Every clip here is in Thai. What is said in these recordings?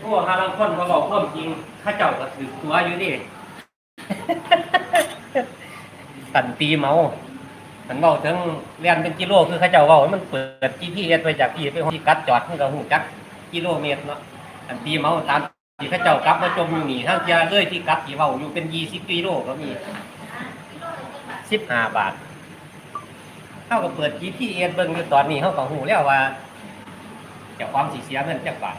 โอ้ฮาลังคนเขาบอกความจริงข้าเจ้าก็ถือตัวอยู่ดิตันตีเมามันเมาถึงเรียนเป็นกิโลคือข้าเจ้าเว่ามันเปิด GPS ไปจากที่ไปที่กัดจอดมันก็หูจักกิโลเมตรเนาะตันตีเมาตามที่ข้าเจ้ากลับมาจมอยู่นี่ทั้งเจ้าเลยที่กัดที่เว้าอยู่เป็นยี่สิบกิโลก็มีสิบห้าบาท เท่ากับเปิด GPS เบิ่งอยู่ตอนนี้เขาก็หูแล้วว่าเจะความสีเสียเงินจักบาท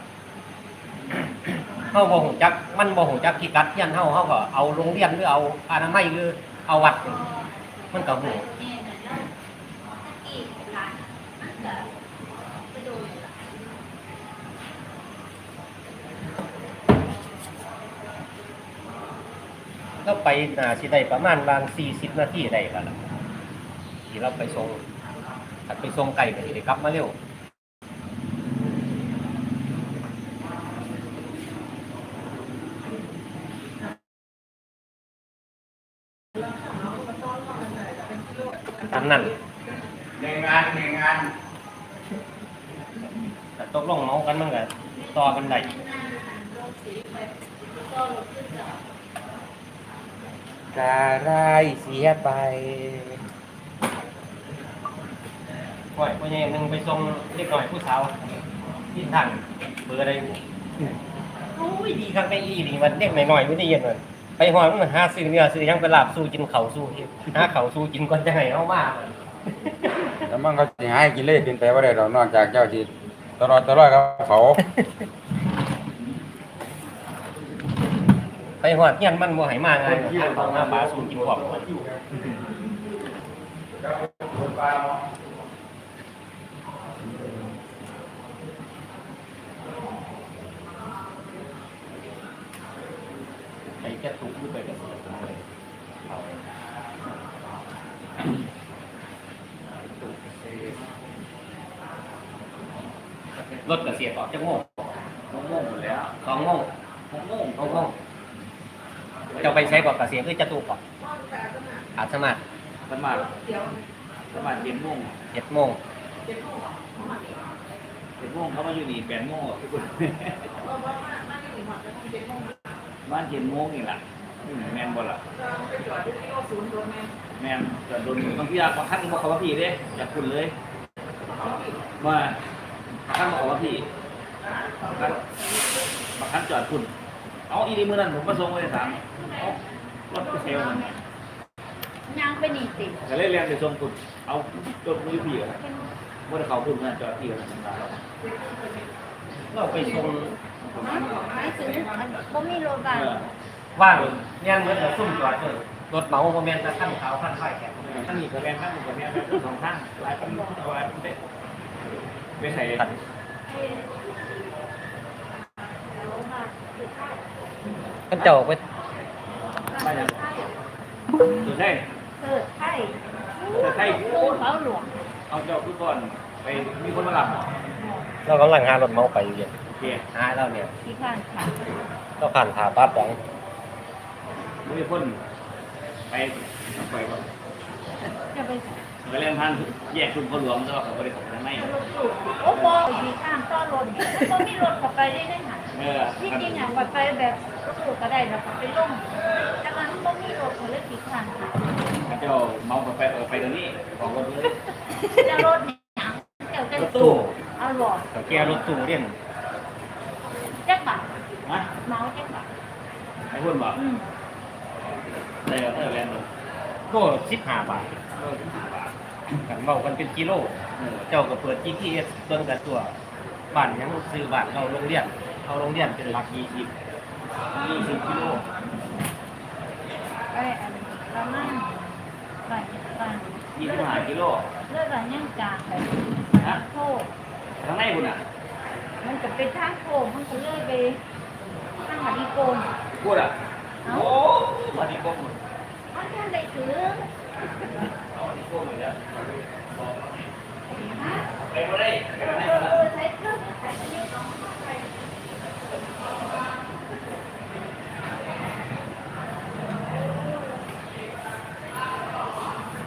เฮาบ่ฮู้จัก มันบ่ฮู้จักที่กัดเฮียนเฮาเฮาก็เอาโรงเรียนหรือเอาอนามัยหรือเอาวัด มันก็ฮู้เราไปน่าสิได้ประมาณบาง40นาทีได้ก็ล่ะ ที่เราไปส่งถ้าไปส่งไกลก็สิได้กลับมาเร็วอันนั้นในงานในงานแต่ตกลงเมากันมันก็ต่อกันได้กาไรเสียไป ปล่อยพ่อใหญ่หนึ่งไปส่งเล็กหน่อยผู้สาวที่ทางเบอร์อะไรโอ้ยดีครับไม่อีดีมันเด็กหน่อยๆไม่ได้เย็นมันไปหอยมันหาซื้อเนื้อซื้อหยังไปลาบสู้กินเขาวสู้หาเขาวสู้กินก่อนจะให้เอามาแล้วมันก็สิให้กินเล่เป็นไปว่าได้ดอกนอกจากเจ้าที่ตลอดตลอดครับเขาไปหอดเงี้ยนมันบ่ให้มาไงานทางของหน้าปลาสูงกินความไปแค่ตุกอยู่ไปกับเสือเลยเอา รถกระเสียออกจะโง่ผมงงหมดแล้วสองโง่ผมงงโง่โง่จะไปใช้บอกกระเสียคือจะตุกก่อนอาจสมัครสมัครสมัครเจ็ดโมงเจ็ดโมงเจ็ดโมงเขามาอยู่นี่แปดโมงอะทุกคนบ้านเจ็ดโมงนี่แหละ อืมแมนบ่ล่ะแมนจะโดนบางทีบางครั้งบอกเขาว่าพี่เด้อยากคุณเลยมาบางครั้งบอกเขาว่าพี่บางครั้งบางครั้งจอดคุณเอาอีดีมือนั้นผมมาส่งไว้ในสามเอารถเซลล์มันยังไปนี่สิก็เลยเรียนไปส่งคุณเอารถมือพี่กันเมื่อเขาคุณมันจอดที่กันตาเราเราไปส่งไม่ซื้ออันบ่มีโลบาน ว่างเนี่ยเหมือนกับซุ่มจอดเจอรถเมาโมเมนต์จะขั้นขาวขั้นไฟแข็งท่านนี้ก็แบนท่านนี้ก็แบนทั้งสองท่านหลายคนเอาไว้เป็นเป็นใส่ขันกันเจ้าไปไม่ยังสุดท้ายเออใช่สุดท้ายปูเขาหลวงเอาเจ้าทุกคนไปมีคนมาหลับเรากำลังหารถเมาไปอยู่เย็นโอเคหาเราเนี่ยที่ข้างค่ะเราผ่านผ่าปั๊บสอง มีคนไปไปก่อนจะไปก็เล่นท่านแยกคุณพ่อหลวงก็เขาไปได้ของทางในรถตู้โอ้โหที่ข้างต้อนรถแล้วก็มีรถขับไปได้ได้หันเออที่จริงอะว่าไปแบบรถตู้ก็ได้แบบไปลงแต่มันบ่มีรถเขาเลยที่ข้างค่ะเจ้าเมาไปไปตรงนี้ของรถเลยจะรถเนี่ยเดี๋ยวจะรถตู้เอาหลอดเขาแกรถตู้เรียนแจ็คบาทฮะเมาแจ็คบาทไอ้คนบอกอืม ได้แล้วได้แล้วก็สิบห้าบาทกันเมากันเป็นกิโลเจ้าก็เปิด GPS เบิ่งกันตัวบ้านหยังซื้อบ้านเราโรงเรียนเอาโรงเรียนเป็นหลักยี่สิบยี่สิบกิโลไปอันประมาณไปไปยี่สิบห้ากิโลเลือดอะไรยังจางไปทางโค้งทางในคุณอะ มันจะเป็นทางโค้งมันก็เลื่อยไปทางหัดีโกงพูดอะเอ้าโอันนี้ก็หมดอันนั้นได้ถือเอาอันนี้ก็หมดแล้วไปมาได้ไปมาได้